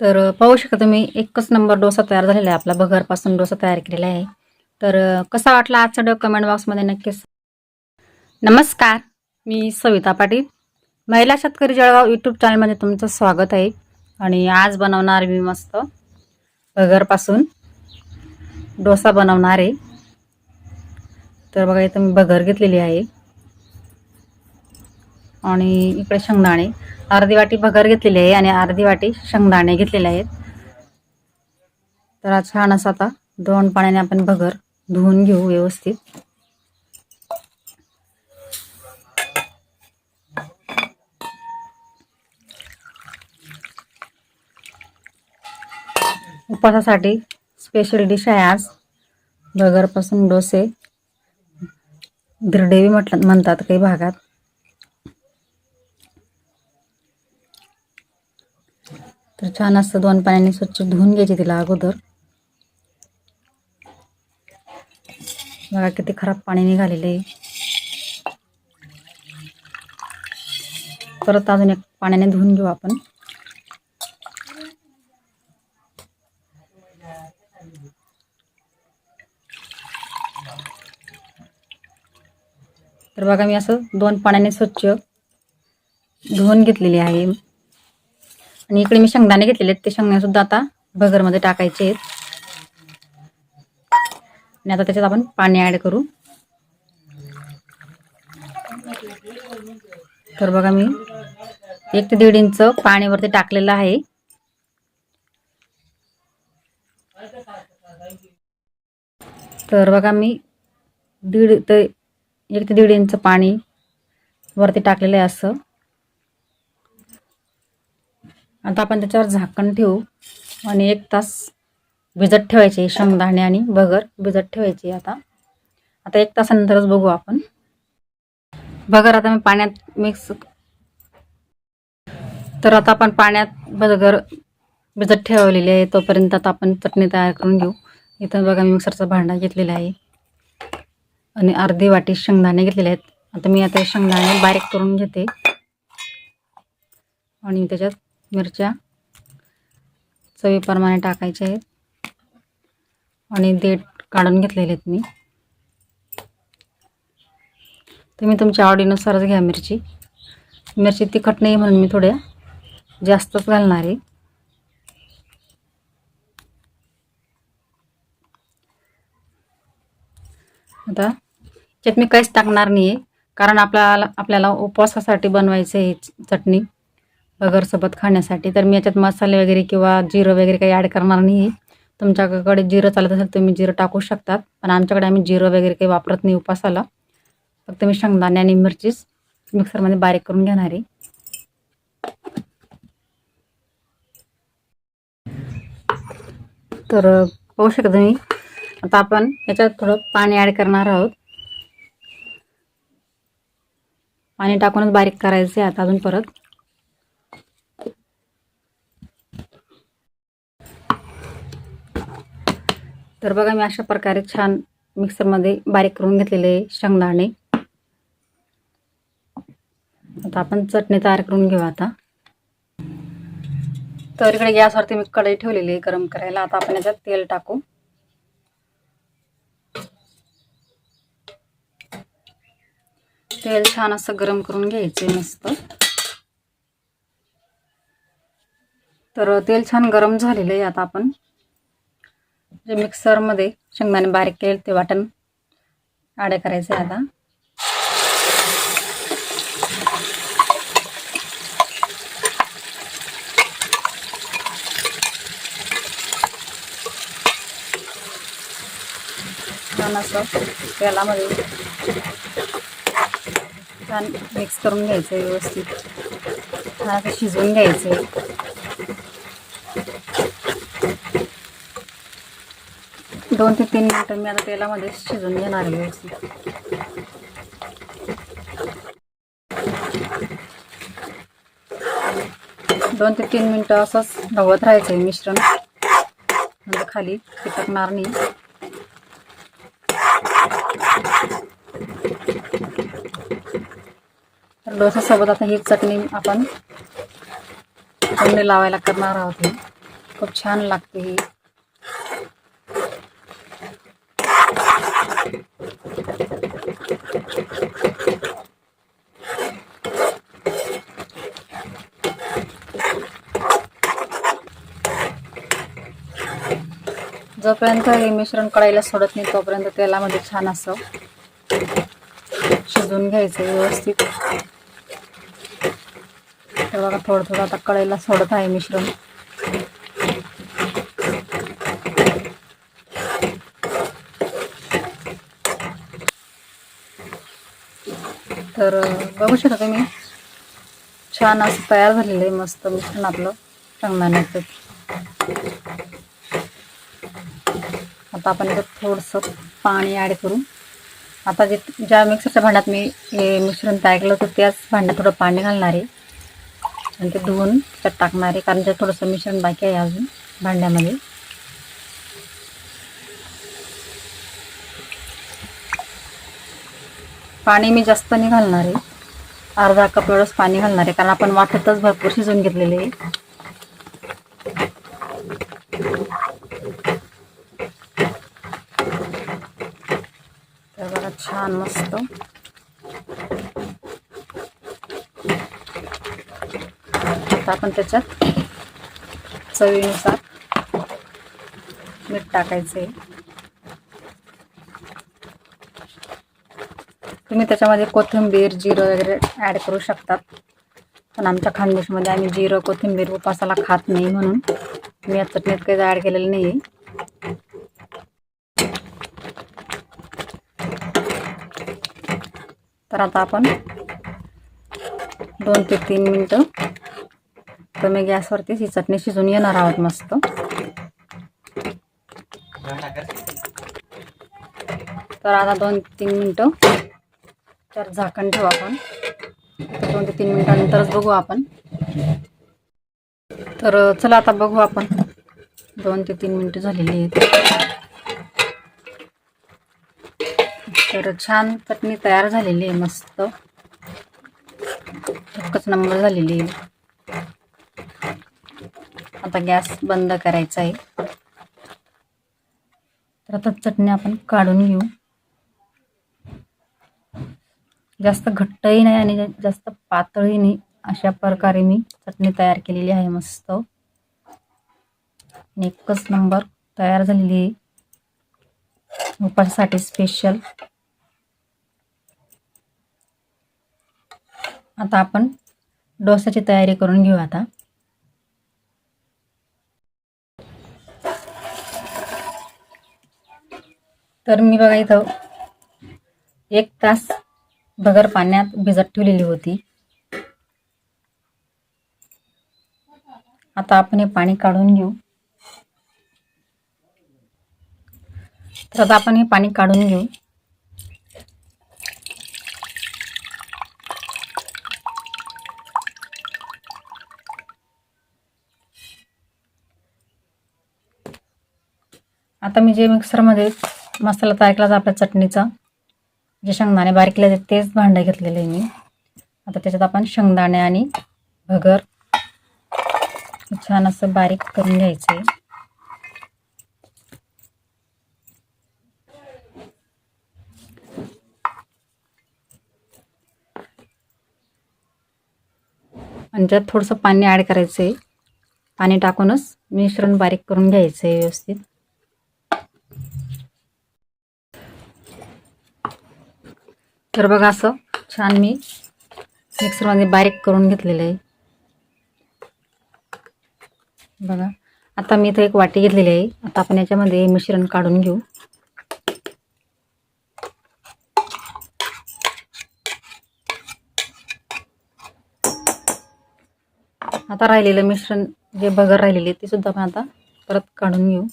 तर पाहू शकता तुम्ही एकच नंबर डोसा तयार झालेला आहे आपला भगरपासून डोसा तयार केलेला आहे. तर कसा वाटला आजचा डो कमेंट बॉक्समध्ये नक्कीच नमस्कार मी सविता पाटील. महिला शेतकरी जळगाव यूट्यूब चॅनलमध्ये तुमचं स्वागत आहे. आणि आज बनवणार मी मस्त भगरपासून डोसा बनवणार आहे. तर बघा इथं मी भगर घेतलेली आहे. आणि इकडे शेंगदाणे. अर्धी वाटी भगर घेतलेली आहे आणि अर्धी वाटी शेंगदाणे घेतलेले आहेत. तर छान असं आता दोन पाण्याने आपण भगर धुवून घेऊ व्यवस्थित. उपवासासाठी स्पेशल डिश आहे आज. भगरपासून डोसे. धिरडेवी म्हटलं म्हणतात काही भागात. तर छान असतं दोन पाण्याने स्वच्छ धुवून घ्यायचे तिला अगोदर. बघा किती खराब पाणी निघालेले आहे. परत अजून एक पाण्याने धुवून घेऊ आपण. तर बघा मी असं दोन पाण्याने स्वच्छ धुवून घेतलेली आहे. आणि इकडे मी शेंगदाणे घेतलेले आहेत. ते शेंगदाणे सुद्धा आता भगरमध्ये टाकायचे आहेत. आणि आता त्याच्यात आपण पाणी ॲड करू. तर बघा मी एक ते दीड इंच पाण्यावरती टाकलेलं आहे. तर बघा मी दीड ते एक ते दीड इंच पाणी वरती टाकलेलं आहे असं. आता आपण त्याच्यावर झाकण ठेवू. आणि एक तास भिजत ठेवायचे शेंगदाणे आणि बगर भिजत ठेवायचे आता. आता एक तासानंतरच बघू आपण. बगर आता मी पाण्यात मिक्स तर आता आपण पाण्यात बगर भिजत ठेवलेली आहे. तोपर्यंत आता आपण चटणी तयार करून घेऊ. इथं बघा मी मिक्सरचा भांडा घेतलेला आहे. आणि अर्धी वाटी शेंगदाणे घेतलेले आहेत. आता मी आता शेंगदाणे बारीक करून घेते. आणि त्याच्यात मिरच्या चवीप्रमाणे टाकायच्या आहेत. आणि देठ काढून घेतलेले आहेत मी. तुम्ही तुमच्या आवडीनुसारच घ्या मिरची. मिरची तिखट नाही म्हणून मी थोड्या जास्तच घालणार आहे. आता त्यात मी काहीच टाकणार नाही आहे कारण आपल्याला आपल्याला उपवासासाठी बनवायचं आहे चटणी. बगरसोबत खाण्यासाठी. तर मी याच्यात मसाले वगैरे किंवा जिरं वगैरे काही ॲड करणार नाही तुमच्याकडे जिरं चालत असेल तुम्ही जिरं टाकू शकतात. पण आमच्याकडे आम्ही जिरं वगैरे काही वापरत नाही उपासाला. फक्त मी शेंगदाणे आणि मिरचीच मिक्सरमध्ये बारीक करून घेणार आहे. तर पाहू शकता तुम्ही आता आपण याच्यात थोडं पाणी ॲड करणार आहोत. पाणी टाकूनच बारीक करायचं आहे आता अजून परत. तर बघा मी अशा प्रकारे छान मिक्सरमध्ये बारीक करून घेतलेले शेंगदाणे. आता आपण चटणी तयार करून घेऊ आता. तर इकडे गॅसवरती मी कढई ठेवलेली आहे गरम करायला. आता आपण याच्यात तेल टाकू. तेल छान असं गरम करून घ्यायचे मस्त. तर तेल छान गरम झालेलं आहे आता आपण. जे मिक्सरमध्ये शेंगदाणे बारीक केले ते वाटण ॲड करायचे आता. छान असं तेलामध्ये छान मिक्स करून घ्यायचं व्यवस्थित. छान असं शिजवून घ्यायचं. दोन ते तीन मिनटं मी आता तेलामध्ये शिजवून घेणार आहे व्यवस्थित. दोन ते तीन मिनटं असंच ढवत राहायचं आहे मिश्रण. म्हणजे खाली चिटकणार नाही. तर डोसासोबत आता ही चटणी आपण चटणी लावायला करणार आहोत. खूप छान लागते ही. जोपर्यंत हे मिश्रण कढाईला सोडत नाही तोपर्यंत तेलामध्ये छान असं शिजवून घ्यायचं व्यवस्थित. तर बघा थोडं थोडं आता कढईला सोडत आहे मिश्रण. तर बघू शकता तुम्ही छान असं तयार झालेलं आहे मस्त मिश्रण आपलं शेंगदाण्याचं आता आपण इथं थोडंसं पाणी ॲड करू आता जे ज्या मिक्सरच्या भांड्यात मी हे मिश्रण तयार केलं होतं त्याच भांड्यात थोडं पाणी घालणार आहे. आणि ते धुवून त्यात टाकणार आहे कारण त्यात थोडंसं मिश्रण बाकी आहे अजून भांड्यामध्ये. पाणी मी जास्त नाही घालणार आहे. अर्धा कप एवढंच पाणी घालणार आहे कारण आपण वाटतच भरपूर शिजवून घेतलेले आहे तर बघा छान मस्त आता आपण त्याच्यात चवीनुसार मीठ टाकायचं आहे. तुम्ही त्याच्यामध्ये कोथिंबीर जिरं वगैरे ॲड करू शकतात. पण आमच्या खानदेशमध्ये आम्ही जिरं कोथिंबीर उपासाला खात नाही म्हणून मी या चटणीत काही ॲड केलेलं नाही आहे तर आता आपण दोन ते तीन मिनटं कमी गॅसवरती ही चटणी शिजून येणार आहोत मस्त. तर आता दोन तीन मिनटं तर झाकण ठेवू आपण. दोन ते तीन मिनटानंतरच बघू आपण. तर चला आता बघू आपण. दोन ते तीन मिनटं झालेली आहेत. तर छान चटणी तयार झालेली आहे मस्त. एकच नंबर झालेली आहे. आता गॅस बंद करायचा आहे. तर आता चटणी आपण काढून घेऊ. जास्त घट्टही नाही आणि जास्त पातळही नाही. अशा प्रकारे मी चटणी तयार केलेली आहे मस्त. एकच नंबर तयार झालेली आहे. उपासाठी स्पेशल आता आपण डोसाची तयारी करून घेऊ आता. तर मी बघा इथं एक तास भगर पाण्यात भिजत ठेवलेली होती. आता आपण हे पाणी काढून घेऊ. तर आता आपण हे पाणी काढून घेऊ. आता मी जे मिक्सरमध्ये मसाला तयार केला होता आपल्या चटणीचा जे शेंगदाणे बारीक केले तेच भांडं घेतलेलं आहे मी. आता त्याच्यात आपण शेंगदाणे आणि भगर छान असं बारीक करून घ्यायचं आहे. आणि त्यात थोडंसं पाणी ॲड करायचं आहे पाणी टाकूनच मिश्रण बारीक करून घ्यायचं आहे व्यवस्थित. तर बघा असं छान मी मिक्सरमध्ये बारीक करून घेतलेलं आहे. बघा आता मी इथं एक वाटी घेतलेली आहे. आता आपण याच्यामध्ये मिश्रण काढून घेऊ. आता राहिलेलं मिश्रण जे बगर राहिलेले ते सुद्धा आपण आता परत काढून घेऊ.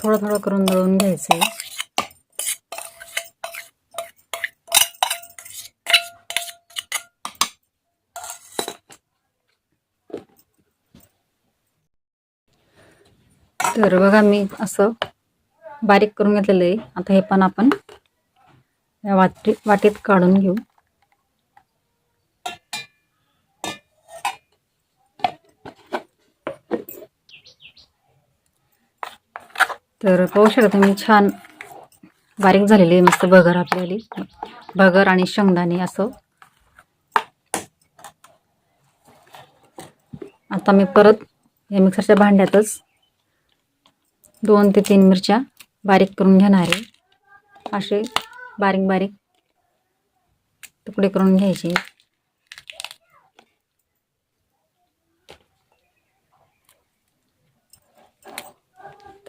थोडं थोडं करून दळून घ्यायचं आहे तर बघा मी असं बारीक करून घेतलेलं आहे. आता हे पण आपण या वाटी वाटीत काढून घेऊ. तर पाहू शकता तुम्ही छान बारीक झालेली आहे मस्त भगर आपल्याली. भगर आणि शेंगदाणे असं. आता मी परत या मिक्सरच्या भांड्यातच दोन ते तीन मिरच्या बारीक करून घेणार आहे. असे बारीक बारीक तुकडे करून घ्यायचे.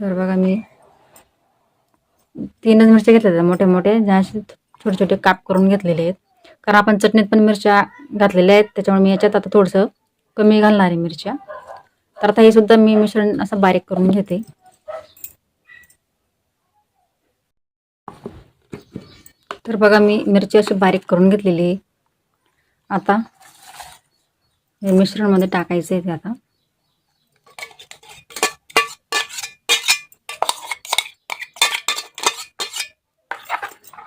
तर बघा मी तीनच मिरच्या घेतल्या मोठे मोठे असे छोटे छोटे काप करून घेतलेले आहेत. कारण आपण चटणीत पण मिरच्या घातलेल्या आहेत. त्याच्यामुळे मी याच्यात आता थोडंसं कमी घालणार आहे मिरच्या. तर आता हे सुद्धा मी मिश्रण असं बारीक करून घेते. तर बघा मी मिरची अशी बारीक करून घेतलेली आता हे मिश्रणमध्ये टाकायचं आहे ते आता.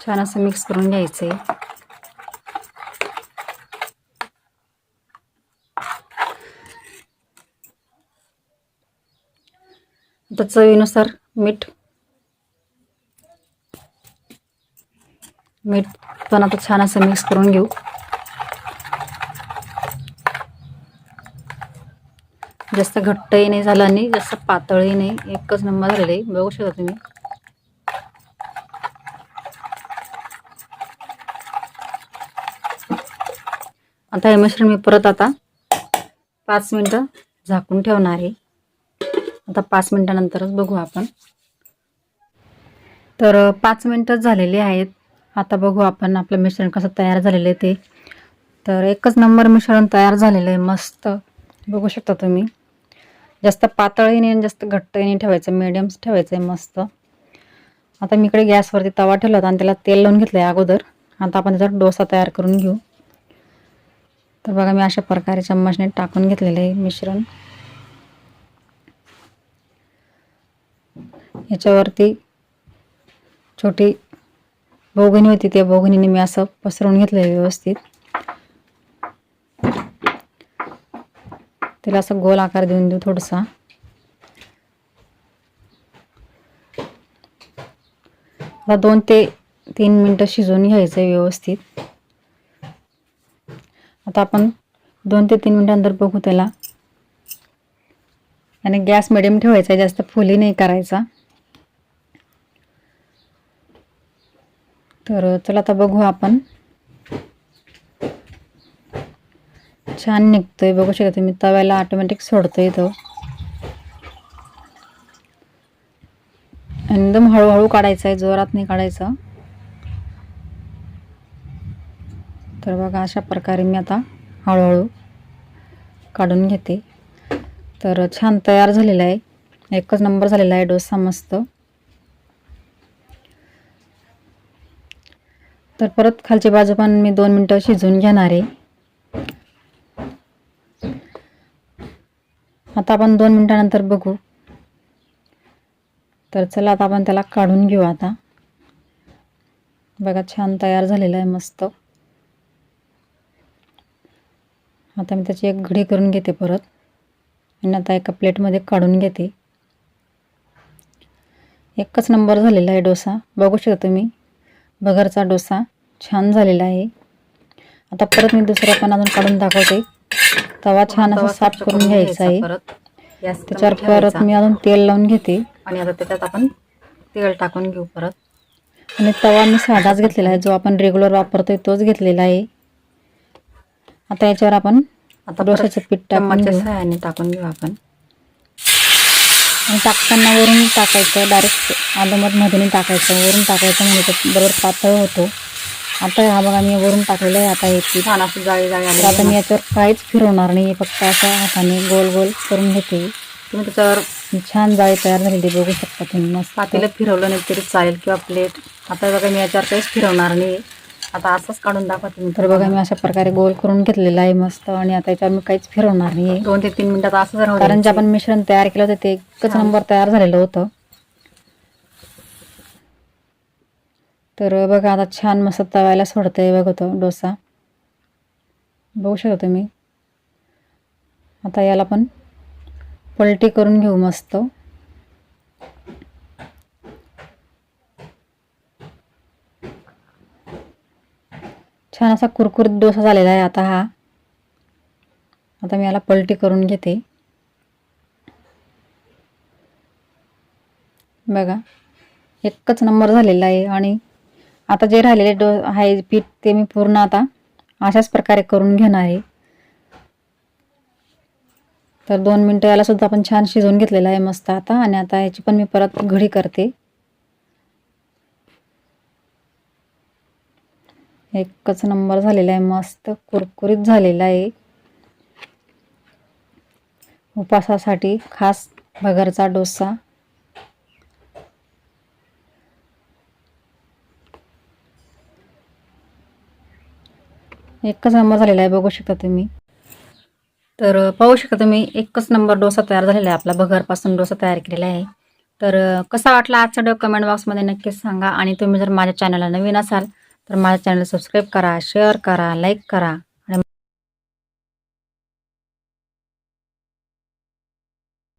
छान असं मिक्स करून घ्यायचं आहे आता चवीनुसार मीठ. मीठ पण आता छान असं मिक्स करून घेऊ. जास्त घट्टही नाही झालं आणि जास्त पातळही नाही एकच नंबर झालेलं आहे. बघू शकता तुम्ही. आता हे मिश्रण मी परत आता पाच मिनटं झाकून ठेवणार आहे. आता पाच मिनटानंतरच बघू आपण. तर पाच मिनटंच झालेली आहेत. आता बघू आपण आपलं मिश्रण कसं तयार झालेलं आहे ते. तर एकच नंबर मिश्रण तयार झालेलं आहे. मस्त. बघू शकता तुम्ही. जास्त पातळही नाही आणि जास्त घट्टही नाही ठेवायचं. मिडियम्स ठेवायचं आहे. मस्त. आता मी इकडे गॅसवरती तवा ठेवला होता आणि त्याला तेल लावून घेतलं आहे अगोदर. आता आपण त्याचा डोसा तयार करून घेऊ. तर बघा मी अशा प्रकारे चम्मचने टाकून घेतलेलं आहे मिश्रण. याच्यावरती छोटी बोगणी होती त्या बोगणीने मी असं पसरवून घेतलं आहे व्यवस्थित. त्याला असं गोल आकार देऊन देऊ थोडसा. आता दोन ते तीन मिनटं शिजवून घ्यायचं आहे व्यवस्थित. आता आपण दोन ते तीन मिनटानंतर बघू त्याला. आणि गॅस मिडियम ठेवायचा आहे जास्त फुली नाही करायचा. तर चला आता बघू आपण. छान निघतोय बघू शकता तुम्ही तव्याला ऑटोमॅटिक सोडतोय तो. एकदम हळूहळू काढायचा आहे जोरात नाही काढायचं. तर बघा अशा प्रकारे मी आता हळूहळू काढून घेते. तर छान तयार झालेला आहे. एकच नंबर झालेला आहे डोसा मस्त. तर परत खालची बाजू पण मी दोन मिनटं शिजवून घेणार आहे. आता आपण दोन मिनटानंतर बघू. तर चला आता आपण त्याला काढून घेऊ आता. बघा छान तयार झालेला आहे मस्त. आता मी त्याची एक घडी करून घेते परत. आणि आता एका प्लेटमध्ये काढून घेते. एकच नंबर झालेला आहे डोसा. बघू शकता तुम्ही. बघरचा डोसा छान झालेला आहे. आता परत मी दुसरा पण अजून काढून दाखवते. तवा छान असा साफ करून घ्यायचा आहे. त्याच्यावर परत मी अजून तेल लावून घेते. आणि आता त्याच्यात आपण तेल टाकून घेऊ परत. आणि तवा मी साधाच घेतलेला आहे. जो आपण रेग्युलर वापरतोय तोच घेतलेला आहे. आता याच्यावर आपण आता डोशाचं पीठ टाकून घेऊ. सहाय्याने टाकून घेऊ आपण. आणि टाकताना वरून टाकायचं डायरेक्ट आलमधमध्ये नाही टाकायचं. वरून टाकायचं म्हणजे बरोबर पातळ होतो. आता हा बघा मी वरून टाकलेलं आहे. आता हे पीठ. छान असं जाळी जाळी आली आता मी याच्यावर काहीच फिरवणार नाही. फक्त अशा हाताने गोल गोल करून घेते. तुम्ही त्याच्यावर छान जाळी तयार झालेली बघू शकता तुम्ही. मस्त. पातेलं फिरवलं नाही तरी चालेल किंवा प्लेट आता बघा मी याच्यावर काहीच फिरवणार नाही. आता असंच काढून दाखवते मी तर बघा मी अशा प्रकारे गोल करून घेतलेला आहे मस्त आणि आता याच्यावर मी काहीच फिरवणार नाही दोन ते तीन मिनिटात असं जर कारण जे आपण मिश्रण तयार केलं होतं ते एकच नंबर तयार झालेलं होतं. तर बघा आता छान मस्त तव्याला सोडतंय बघा तो डोसा. बघू शकता तुम्ही. आता याला पण पलटी करून घेऊ मस्त. छान असा कुरकुरीत डोसा झालेला आहे आता हा. आता मी याला पलटी करून घेते. बघा एकच नंबर झालेला आहे आणि आता जे राहिलेले डो आहे पीठ ते मी पूर्ण आता अशाच प्रकारे करून घेणार आहे. तर दोन मिनटं याला सुद्धा आपण छान शिजवून घेतलेलं आहे मस्त आता आणि आता याची पण मी परत घडी करते. एकच नंबर झालेला आहे. मस्त कुरकुरीत झालेला आहे. उपासासाठी खास भगरचा डोसा. एकच नंबर झालेला आहे. बघू शकता तुम्ही. तर पाहू शकता तुम्ही एकच नंबर डोसा तयार झालेला आहे. आपला भगरपासून डोसा तयार केलेला आहे. तर कसा वाटला आजचा डो कमेंट बॉक्समध्ये नक्कीच सांगा. आणि तुम्ही जर माझ्या चॅनलला नवीन असाल तर माझा चॅनल सबस्क्राईब करा शेअर करा लाईक करा.